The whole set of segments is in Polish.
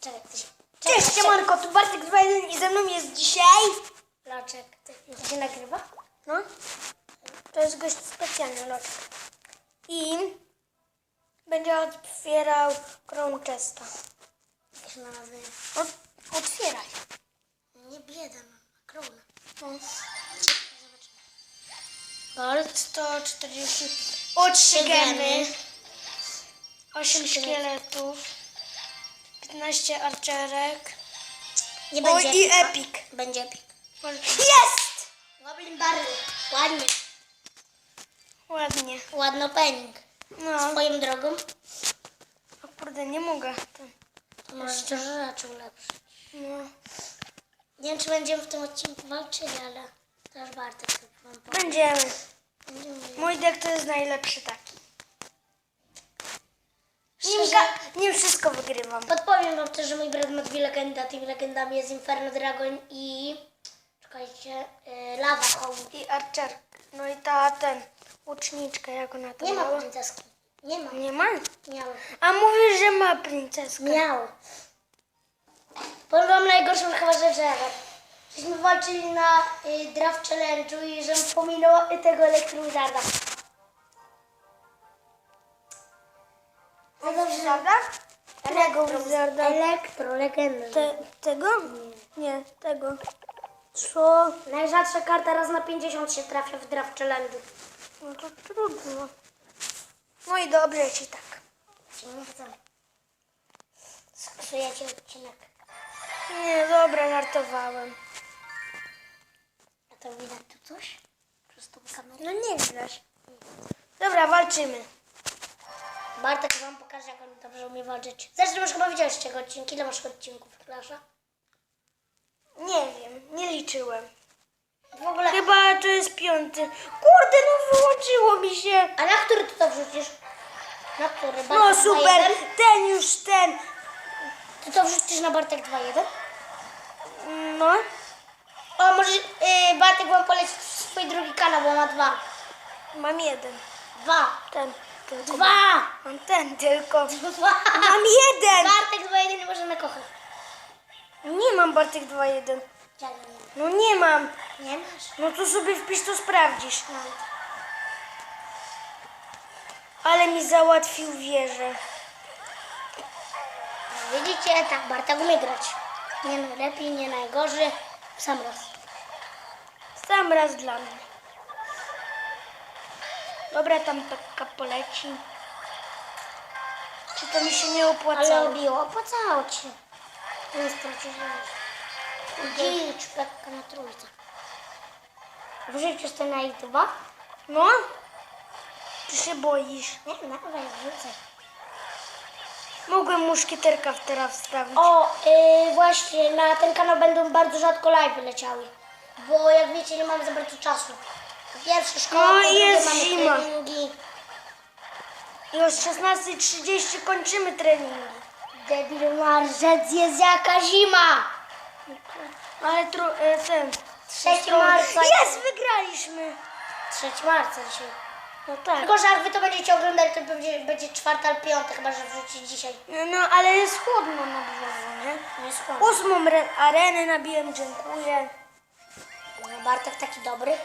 Czekaj, ty się... Cześć, siemanko, tu Bartek 21 i ze mną jest dzisiaj... Loczek, to się nagrywa? No, to jest gość specjalny, Loczek. I będzie otwierał Crown Chesta. Jak się nazywa? Ot, otwieraj. Nie bieda, no. Krona. No. Zobaczymy. Gold 140. O, trzy gemy. 8 szkieletów. 15 archerek. Nie O, będzie i epika. epic. Będzie epik. Jest! Goblin Barry. Ładnie. Ładnie. Ładno penning. No, Swoją drogą. o kurde, nie mogę. To- możesz dużo rzeczy ulepszyć. No. Nie wiem, czy będziemy w tym odcinku walczyli, ale to już Bartek tak wam powie. Będziemy. Będziemy. Mój deck to jest najlepszy taki. Nim wszystko wygrywam. podpowiem wam też, że mój brat ma dwie legendy, a tymi legendami jest Inferno Dragon i... Czekajcie, yy, Lava Hound. I archer. No i ta ten. Łuczniczka, jak ona to Nie ma miała? princeski. Nie ma. Nie ma? Miał. A mówisz, że ma princeskę. Miał. Powiem wam najgorszą chyba rzecz ever. Żeśmy walczyli na y, draft challenge'u i żem pominął tego elektrowizarda. Wizarda? Tego wizarda. Elektro, legenda. Te, tego? Nie, tego. Co? Najrzadsza karta raz na 50 się trafia w draft challenge'u. No to trudno. No i dobrze ci tak. Ci nie chcę. Spsujecie odcinek. Nie, dobra, żartowałem. A to widać tu coś? Przez tą kamerę? No nie widać. Dobra, walczymy. Bartek wam pokaże, jak on dobrze umie walczyć. Zresztą już chyba widziałeś czego odcinki. Ile masz odcinków, Klasza? Nie wiem, nie liczyłem. W ogóle... Chyba to jest piąty. Kurde, no wyłączyło mi się. A na który ty to wrzucisz? Na który? No Bartek super, 2.1? ten już ten. Ty to wrzucisz na Bartek 2.1? No, O, może yy, Bartek wam polecić swój drugi kanał, bo ma dwa. mam jeden. Dwa. Ten. Tylko. Dwa! Mam ten tylko. Dwa! Mam jeden. Bartek 2.1 nie może na kocha. Nie mam Bartek 2.1. Ja nie No nie mam. Nie masz? No to sobie wpisz, to sprawdzisz. No. Ale mi załatwił wieżę. Widzicie, tak Bartek umie grać. Nie najlepiej, nie najgorzej. W sam raz. Sam raz dla mnie. Dobra, tam taka poleci. Czy to mi się nie Ale opłacało? obiło, opłacało ci się. Nie stracisz rzeczy. Dzicz, lekka na trójce. Wrzucisz to na YouTube? No? Czy się boisz? Nie, na wrzucę. Mogłem muszkieterka w teraz wstawić. O, yy, właśnie na ten kanał będą bardzo rzadko live leciały. Bo jak wiecie, nie mamy za bardzo czasu. Po pierwsze szkoła, No po drugie jest mamy zima. treningi. I o 16.30 kończymy treningi. Debil marzec jest jaka zima! Ale tru, e, ten... 3 marca. Jest, wygraliśmy! 3 marca dzisiaj. No tak. Tylko, że jak wy to będziecie oglądali, to będzie, będzie czwarta albo piąta, chyba że wrzucić dzisiaj. No, ale jest chłodno na dworze, nie? Jest chłodno. Ósmą re- arenę nabiłem, dziękuję. No, Bartek taki dobry.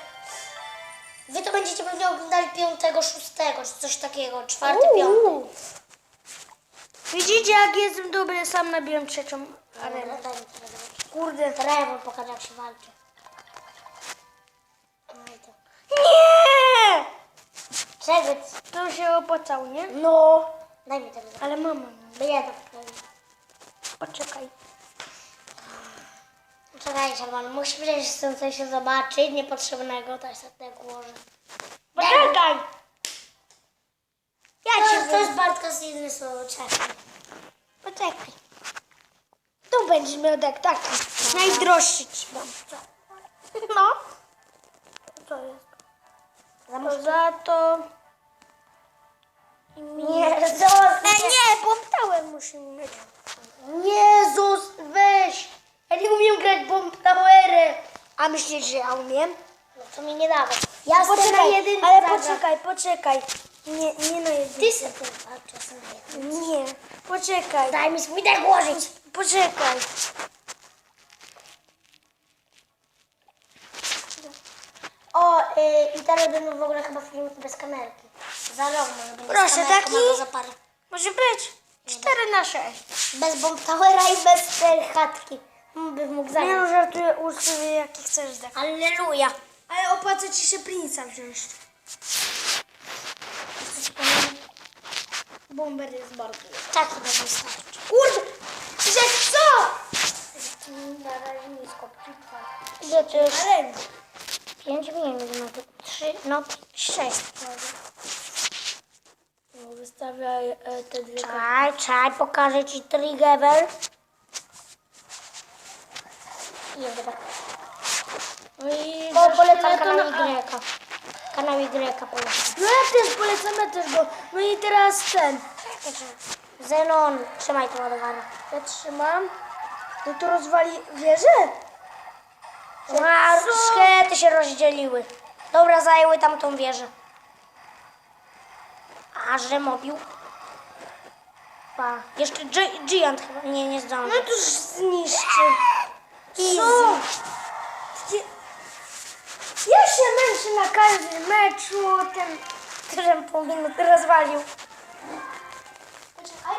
Wy to będziecie pewnie oglądali piątego, szóstego, czy coś takiego, czwarty, piąty. Uuu. Widzicie, jak jestem dobry, sam nabiłem trzecią arenę. Kurde. Wam pokażę, jak się walczy. No. Nie! Czego? To się opłacało, nie? No. Daj mi tego. Ale mama, By ja to poczekaj. Czekajcie, man, musi przecież chcę coś zobaczyć niepotrzebnego, jest tak ułożę. Poczekaj! Ja To, to jest z jednej słowo, czekaj. Poczekaj. Tu będziesz miał tak, taki. Najdroższy ci dam. No. Co jest? To za to... Nie, E, nie, bombtałem musimy mieć. Jezus, weź! Ja nie umiem grać bomb towery. A myślisz, że ja umiem? No to mi nie dawaj. Ja na Poczekaj, jedynce. ale zagra. poczekaj, poczekaj. Nie, nie na Ty jedynce. sobie walczysz na jedynce. Nie, poczekaj. Daj mi swój dek ułożyć. Poczekaj. O, y, i teraz będą w ogóle chyba filmiki bez kamerki. Za rok może będzie Proszę, taki? za parę. Może być. 4 na 6. Bez bomb towera i bez tej chatki. Bym mógł Nie zagrać. no, żartuję, sobie jaki chcesz dek. Alleluja. Ale opłaca ci się Prince'a wziąć. Bomber jest bardzo. Taki by wystarczy. Kurde! Że co? Na razie nisko. Ile to jest? Ale 5 minut, no to 3, no 6. no, wystawiaj e, te dwie. Czaj, czaj, pokażę ci trigger. I tak. No i Bo za polecam sztyletu kanał na- Y. Kanał Y polecam. No ja też polecam, ja też go. No i teraz ten. Zenon, trzymaj to ładowanie. Ja trzymam. No to rozwali wieżę? A, szkielety się rozdzieliły. Dobra, zajęły tamtą wieżę. A, że mobił. Pa. Jeszcze Gi- Giant chyba. Nie, nie No zdąży. to już zniszczy. Co? Gdzie- Ja się męczę na każdym meczu, ten, minuty rozwalił. Poczekaj.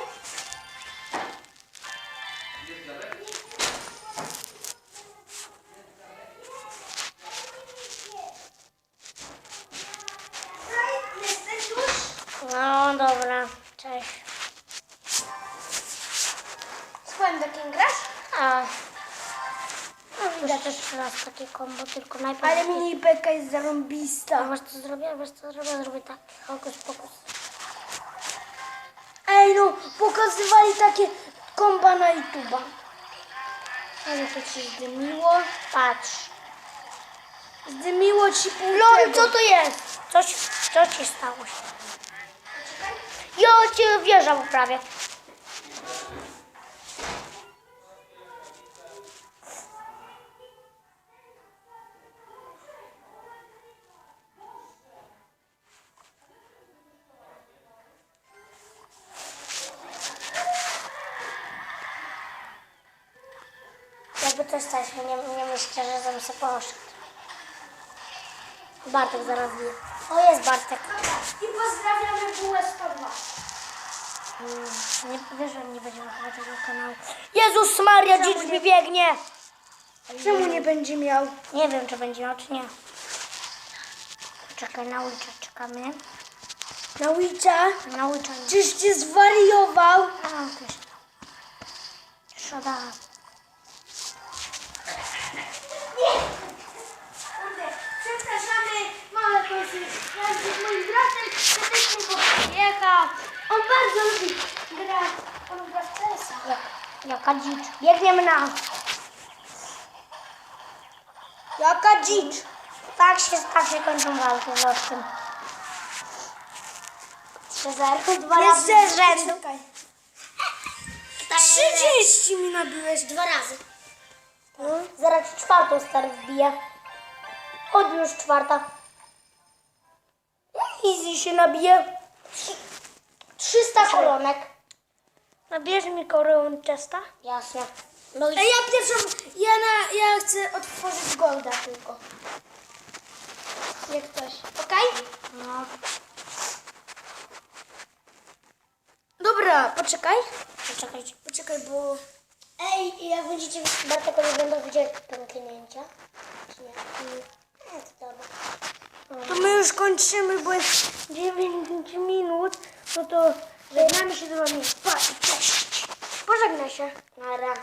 Jesteś już? No dobra, cześć. Z Chłębekiem grasz? A. No widać jeszcze raz takie kombo, tylko najpierw... Ale mini beka jest zarąbista. Wiesz co zrobię? Wiesz co zrobię? Zrobię tak. Hokus pokus. Ej no, pokazywali takie komba na YouTube'a. Ale to ci zdymiło. Patrz. Zdymiło ci pół LOL, co to jest? Coś, co ci stało się? Ja cię wieża poprawię. Jakby to stać, nie, nie myślę, że bym sobie poszedł. Bartek zaraz wie. O, jest Bartek. I pozdrawiamy WS102. Mm, Nie wiesz, że nie będziemy chyba tego kanału. Jezus Maria, Czemu dzicz nie? mi biegnie. Czemu nie będzie miał? Nie wiem, czy będzie miał, czy nie. Czekaj, na łyczę czekamy. Na Witcha? Na łyczę nie. Czyś cię zwariował? A, się dało. Szkoda. Konsekwencje z moim bratem, że też nie przyjechał. On bardzo lubi grać. On gra w CS-a. Jak, jaka dzicz. Biegniemy na... Jaka dzicz? Tak się, tak się kończą walki z Oczkiem. 3-0, dwa razy z rzędu. Czekaj. 30 30 mi nabiłeś. Dwa razy. No, zaraz czwartą stary wbije. Od już czwarta. Easy się nabije. 300 koronek. Nabierz mi koronę ciasta? Jasne. No i ja pierwszą, ja, na, ja chcę otworzyć golda tylko. Jak ktoś, okej? no, Dobra, poczekaj. poczekajcie. Poczekaj, bo... Ej, jak będziecie Bartekowi będą widzieć pęknięcia? Czy nie? Nie, to dobra. To my już kończymy, bo jest 9 minut. No to żegnamy się z wami. Pa, cześć. Pożegnaj się. Nara.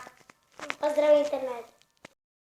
Pozdrawiam internet.